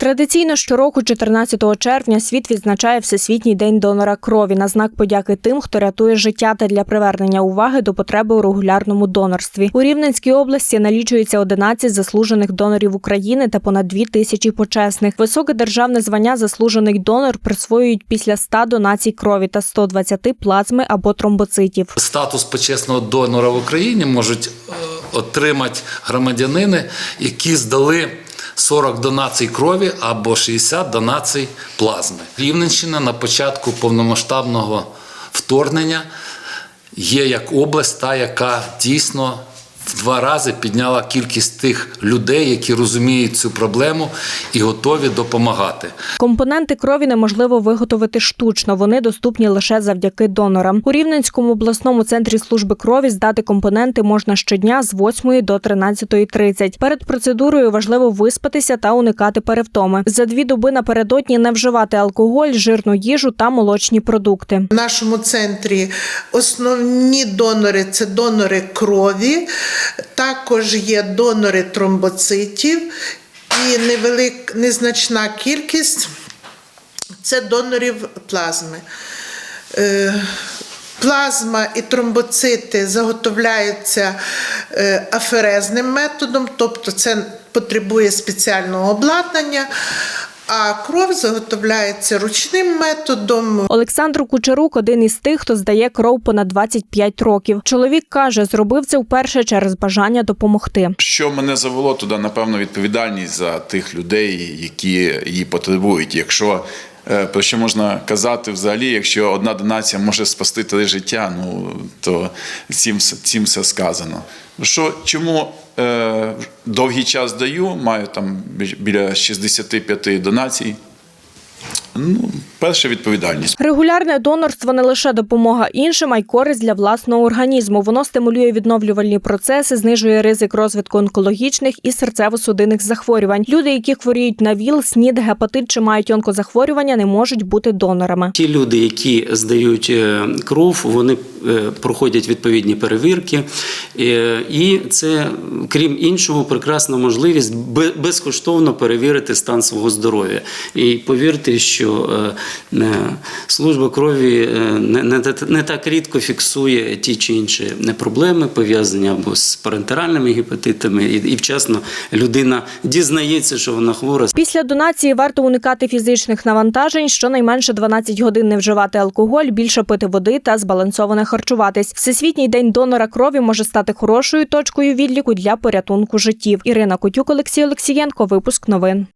Традиційно щороку, 14 червня, світ відзначає Всесвітній день донора крові на знак подяки тим, хто рятує життя та для привернення уваги до потреби у регулярному донорстві. У Рівненській області налічується 11 заслужених донорів України та понад 2 тисячі почесних. Високе державне звання заслужений донор присвоюють після 100 донацій крові та 120 плазми або тромбоцитів. Статус почесного донора в Україні можуть е, отримати громадянини, які здали 40 донацій крові або 60 донацій плазми. Рівненщина на початку повномасштабного вторгнення є як область, та яка дійсно в два рази підняла кількість тих людей, які розуміють цю проблему і готові допомагати. Компоненти крові неможливо виготовити штучно. Вони доступні лише завдяки донорам. У Рівненському обласному центрі служби крові здати компоненти можна щодня з 8 до 13.30. Перед процедурою важливо виспатися та уникати перевтоми. За дві доби напередодні не вживати алкоголь, жирну їжу та молочні продукти. В нашому центрі основні донори це донори крові, також є донори тромбоцитів і невелик, незначна кількість це донорів плазми. Е, Плазма і тромбоцити заготовляються е, аферезним методом, тобто це потребує спеціального обладнання, а кров заготовляється ручним методом. Олександр Кучерук один із тих, хто здає кров понад 25 років. Чоловік каже, зробив це вперше через бажання допомогти. Що мене завело туди, напевно, відповідальність за тих людей, які її потребують. Якщо про що можна казати взагалі, якщо одна донація може спасти три життя, ну то цим, цим все сказано. Що чому е, довгий час даю, маю там бі- біля 65 донацій. Ну, перша відповідальність. Регулярне донорство не лише допомога іншим, а й користь для власного організму. Воно стимулює відновлювальні процеси, знижує ризик розвитку онкологічних і серцево-судинних захворювань. Люди, які хворіють на ВІЛ, СНІД, гепатит чи мають онкозахворювання, не можуть бути донорами. Ті люди, які здають е, кров, вони е, проходять відповідні перевірки, Е, і це, крім іншого, прекрасна можливість бе- безкоштовно перевірити стан свого здоров'я. І повірте, що е, служба крові е, не, так рідко фіксує ті чи інші проблеми, пов'язані або з парентеральними гепатитами, і, вчасно людина дізнається, що вона хвора. Після донації варто уникати фізичних навантажень, щонайменше 12 годин не вживати алкоголь, більше пити води та збалансовано харчуватись. Всесвітній день донора крові може стати хорошою точкою відліку для порятунку життів. Ірина Котюк, Олексій Олексієнко. Випуск новин.